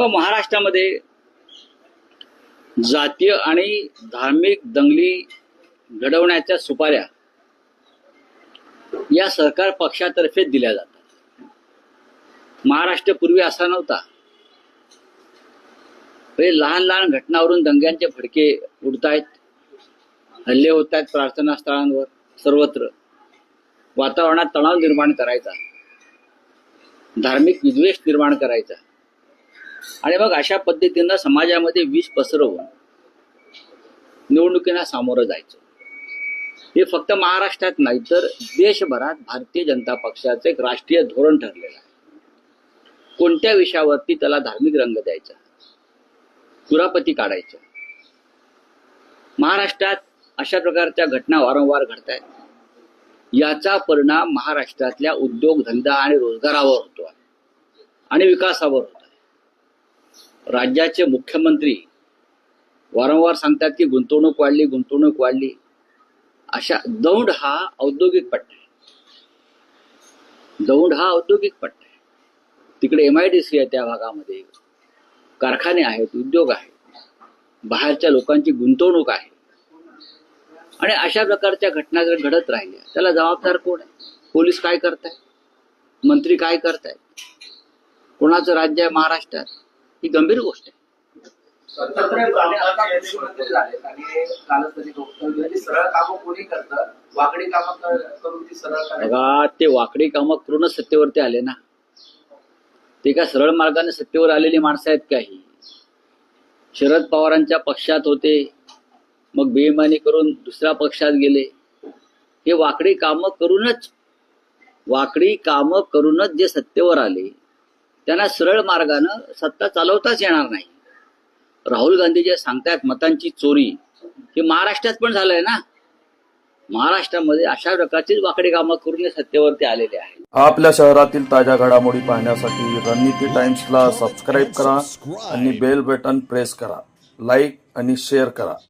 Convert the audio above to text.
व महाराष्ट्रामध्ये जातीय आणि धार्मिक दंगली घडवण्याच्या सुपाऱ्या या सरकार पक्षातर्फे दिल्या जातात. महाराष्ट्र पूर्वी असा नव्हता. हे लहान लहान घटनावरून दंग्यांचे फडके उडतायत हल्ले होत आहेत प्रार्थना स्थळांवर सर्वत्र. वातावरणात तणाव निर्माण करायचा. धार्मिक विद्वेष निर्माण करायचा. आणि मग अशा पद्धतीनं समाजामध्ये विष पसरवून निवडणुकींना सामोरं जायचं. हे फक्त महाराष्ट्रात नाही तर देशभरात भारतीय जनता पक्षाचं एक राष्ट्रीय धोरण ठरलेलं आहे. कोणत्या विषयावरती त्याला धार्मिक रंग द्यायचा? कुरापती काढायचा. महाराष्ट्रात अशा प्रकारच्या घटना वारंवार घडत आहेत याचा परिणाम महाराष्ट्रातल्या उद्योगधंदा आणि रोजगारावर होतो आणि विकासावर होतो. राज्याचे मुख्यमंत्री वारंवार सांगतात की गुंतवणूक वाढली गुंतवणूक वाढली. अशा दौंड हा औद्योगिक पट्टा आहे. दौंड हा औद्योगिक पट्टा आहे. तिकडे एम आय डी सी आहे त्या भागामध्ये. कारखाने आहेत उद्योग आहेत. बाहेरच्या लोकांची गुंतवणूक आहे. आणि अशा प्रकारच्या घटना जर घडत राहिल्या त्याला जबाबदार कोण आहे? पोलीस काय करताय मंत्री काय करतायत? कोणाचं राज्य आहे? महाराष्ट्रात? ही गंभीर गोष्ट आहे. बघा ते वाकडी कामं करूनच सत्तेवरती आले ना. ते काय सरळ मार्गाने सत्तेवर आलेली माणसं आहेत काही शरद पवारांच्या पक्षात होते. मग बेईमानी करून दुसऱ्या पक्षात गेले. हे वाकडी कामं करूनच वाकडी कामं करूनच जे सत्तेवर आले त्यांना सरळ मार्गानं सत्ता चालवताच येणार नाही. राहुल गांधी जे सांगतायत मतांची चोरी हे महाराष्ट्रात पण झालंय ना? महाराष्ट्रामध्ये अशा प्रकारचीच वाकडी कामं करून सत्तेवरती आलेले आहेत. आपल्या शहरातील ताज्या घडामोडी पाहण्यासाठी रणनीती टाइम्सला सबस्क्राईब करा आणि बेल बटन प्रेस करा. लाईक आणि शेअर करा.